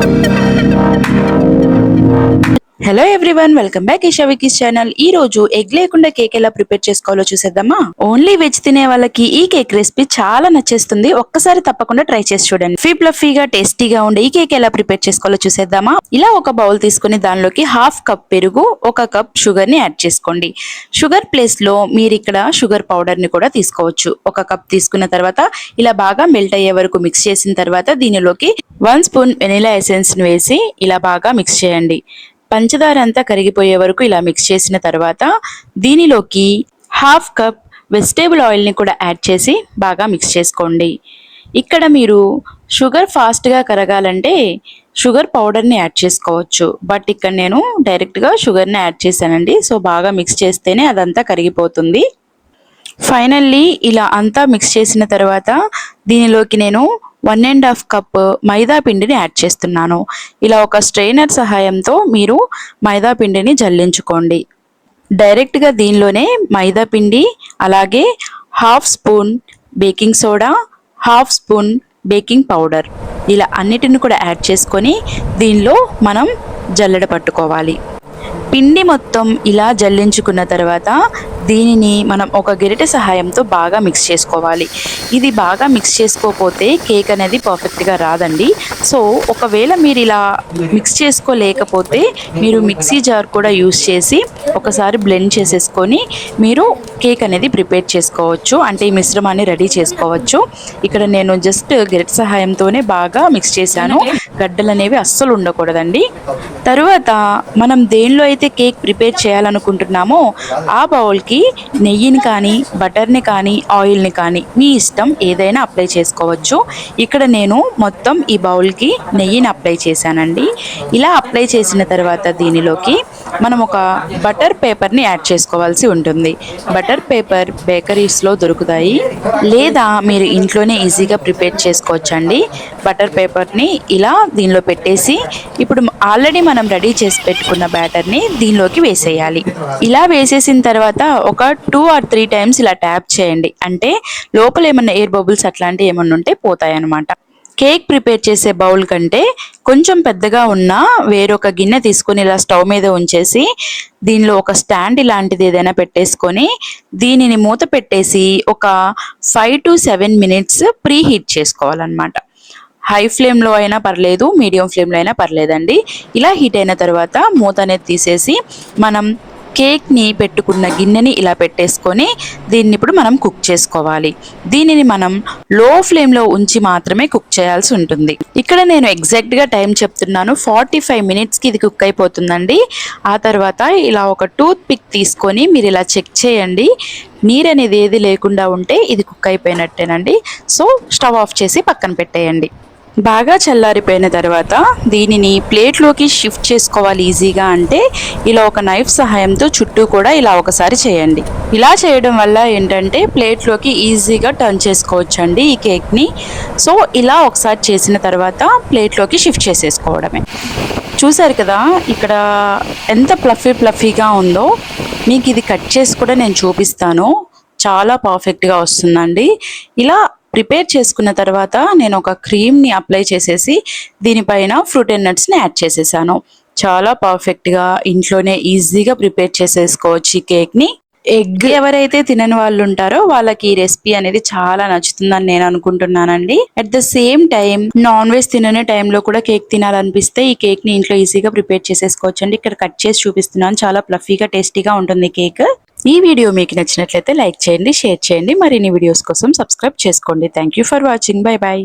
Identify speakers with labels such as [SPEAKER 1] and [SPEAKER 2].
[SPEAKER 1] thank you hello everyone welcome back Eesha వికీస్ channel ఈ రోజు egg లేకుండా కేక్ ఎలా ప్రిపేర్ చేసుకోవాలో చూసేద్దామా? ఓన్లీ వెజ్ తినే వాళ్ళకి ఈ కేక్ రెసిపీ చాలా నచ్చేస్తుంది. ఒక్కసారి తప్పకుండా ట్రై చేసి చూడండి. ఫీ ప్లఫీగా టేస్టీగా ఉండే ఈ కేక్ ఎలా ప్రిపేర్ చేసుకోవాలో చూసేద్దామా? ఇలా ఒక బౌల్ తీసుకుని దానిలోకి హాఫ్ కప్ పెరుగు ఒక కప్ షుగర్ని యాడ్ చేసుకోండి. షుగర్ ప్లేస్లో మీరు ఇక్కడ షుగర్ పౌడర్ని కూడా తీసుకోవచ్చు. ఒక కప్ తీసుకున్న తర్వాత ఇలా బాగా మెల్ట్ అయ్యే వరకు మిక్స్ చేసిన తర్వాత దీనిలోకి వన్ స్పూన్ వెనిలా ఎసెన్స్ని వేసి ఇలా బాగా మిక్స్ చేయండి. పంచదార అంతా కరిగిపోయే వరకు ఇలా మిక్స్ చేసిన తర్వాత దీనిలోకి హాఫ్ కప్ వెజిటేబుల్ ఆయిల్ని కూడా యాడ్ చేసి బాగా మిక్స్ చేసుకోండి. ఇక్కడ మీరు షుగర్ ఫాస్ట్గా కరగాలంటే షుగర్ పౌడర్ని యాడ్ చేసుకోవచ్చు. బట్ ఇక్కడ నేను డైరెక్ట్గా షుగర్ని యాడ్ చేశానండి. సో బాగా మిక్స్ చేస్తేనే అదంతా కరిగిపోతుంది. ఫైనల్లీ ఇలా అంతా మిక్స్ చేసిన తర్వాత దీనిలోకి నేను one and half cup maida పిండిని యాడ్ చేస్తున్నాను. ఇలా ఒక స్ట్రైనర్ సహాయంతో మీరు మైదా పిండిని జల్లించుకోండి. డైరెక్ట్గా దీనిలోనే మైదా పిండి అలాగే half spoon baking soda half spoon baking powder ఇలా అన్నిటిని కూడా యాడ్ చేసుకొని దీనిలో మనం జల్లెడ పట్టుకోవాలి. పిండి మొత్తం ఇలా జల్లించుకున్న తర్వాత దీనిని మనం ఒక గెరిటె సహాయంతో బాగా మిక్స్ చేసుకోవాలి. ఇది బాగా మిక్స్ చేసుకోకపోతే కేక్ అనేది పర్ఫెక్ట్గా రాదండి. సో ఒకవేళ మీరు ఇలా మిక్స్ చేసుకోలేకపోతే మీరు మిక్సీ జార్ కూడా యూస్ చేసి ఒకసారి బ్లెండ్ చేసేసుకొని మీరు కేక్ అనేది ప్రిపేర్ చేసుకోవచ్చు. అంటే ఈ మిశ్రమాన్ని రెడీ చేసుకోవచ్చు. ఇక్కడ నేను జస్ట్ గెరిట సహాయంతోనే బాగా మిక్స్ చేశాను. గడ్డలు అనేవి అస్సలు ఉండకూడదండి. తరువాత మనం దేనిలో అయితే కేక్ ప్రిపేర్ చేయాలనుకుంటున్నామో ఆ బౌల్కి నెయ్యిని కానీ బటర్ని కానీ ఆయిల్ని కానీ మీ ఇష్టం ఏదైనా అప్లై చేసుకోవచ్చు. ఇక్కడ నేను మొత్తం ఈ బౌల్కి నెయ్యిని అప్లై చేశానండి. ఇలా అప్లై చేసిన తర్వాత దీనిలోకి మనం ఒక బటర్ పేపర్ని యాడ్ చేసుకోవాల్సి ఉంటుంది. బటర్ పేపర్ బేకరీస్లో దొరుకుతాయి. లేదా మీరు ఇంట్లోనే ఈజీగా ప్రిపేర్ చేసుకోవచ్చండి. బటర్ పేపర్ని ఇలా దీనిలో పెట్టేసి ఇప్పుడు ఆల్రెడీ మనం రెడీ చేసి పెట్టుకున్న బ్యాటర్ని దీనిలోకి వేసేయాలి. ఇలా వేసేసిన తర్వాత ఒక టూ ఆర్ త్రీ టైమ్స్ ఇలా ట్యాప్ చేయండి. అంటే లోపల ఏమైనా ఎయిర్ బబుల్స్ అట్లాంటివి ఏమైనా ఉంటే పోతాయన్నమాట. కేక్ ప్రిపేర్ చేసే బౌల్ కంటే కొంచెం పెద్దగా ఉన్న వేరొక గిన్నె తీసుకొని ఇలా స్టవ్ మీద ఉంచేసి దీనిలో ఒక స్టాండ్ ఇలాంటిది ఏదైనా పెట్టేసుకొని దీనిని మూత పెట్టేసి ఒక five to seven minutes preheat చేసుకోవాలన్నమాట హై ఫ్లేమ్లో అయినా పర్లేదు మీడియం ఫ్లేమ్లో అయినా పర్లేదండి. ఇలా హీట్ అయిన తర్వాత మూత అనేది తీసేసి మనం కేక్ని పెట్టుకున్న గిన్నెని ఇలా పెట్టేసుకొని దీన్ని ఇప్పుడు మనం కుక్ చేసుకోవాలి. దీనిని మనం లో ఫ్లేమ్లో ఉంచి మాత్రమే కుక్ చేయాల్సి ఉంటుంది. ఇక్కడ నేను ఎగ్జాక్ట్గా టైం చెప్తున్నాను. ఫార్టీ ఫైవ్ మినిట్స్కి ఇది కుక్ అయిపోతుందండి. ఆ తర్వాత ఇలా ఒక టూత్ పిక్ తీసుకొని మీరు ఇలా చెక్ చేయండి. నీరు అనేది ఏది లేకుండా ఉంటే ఇది కుక్ అయిపోయినట్టేనండి. సో స్టవ్ ఆఫ్ చేసి పక్కన పెట్టేయండి. బాగా చల్లారిపోయిన తర్వాత దీనిని ప్లేట్లోకి షిఫ్ట్ చేసుకోవాలి ఈజీగా అంటే ఇలా ఒక నైఫ్ సహాయంతో చుట్టూ కూడా ఇలా ఒకసారి చేయండి. ఇలా చేయడం వల్ల ఏంటంటే ప్లేట్లోకి ఈజీగా టర్న్ చేసుకోవచ్చండి ఈ కేక్ని. సో ఇలా ఒకసారి చేసిన తర్వాత ప్లేట్లోకి షిఫ్ట్ చేసేసుకోవడమే. చూసారు కదా ఇక్కడ ఎంత ప్లఫీ ప్లఫీగా ఉందో. మీకు ఇది కట్ చేసి కూడా నేను చూపిస్తాను. చాలా పర్ఫెక్ట్గా వస్తుందండి. ఇలా ప్రిపేర్ చేసుకున్న తర్వాత నేను ఒక క్రీమ్ని అప్లై చేసేసి దీనిపైన ఫ్రూట్ అండ్ నట్స్ని యాడ్ చేసేసాను. చాలా పర్ఫెక్ట్గా ఇంట్లోనే ఈజీగా ప్రిపేర్ చేసేసుకోవచ్చు ఈ కేక్ని. ఎగ్ ఎవరైతే తినని వాళ్ళు ఉంటారో వాళ్ళకి ఈ రెసిపీ అనేది చాలా నచ్చుతుందని నేను అనుకుంటున్నానండి. At the same time non veg తినని టైంలో కూడా కేక్ తినాలనిపిస్తే ఈ కేక్ని ఇంట్లో ఈజీగా ప్రిపేర్ చేసేసుకోవచ్చు అండి ఇక్కడ కట్ చేసి చూపిస్తున్నాను. చాలా ప్లఫీగా టేస్టీగా ఉంటుంది కేక్. ఈ వీడియో మీకు నచ్చినట్లయితే లైక్ చేయండి షేర్ చేయండి. మరిన్ని వీడియోస్ కోసం సబ్స్క్రైబ్ చేసుకోండి. Thank you for watching bye bye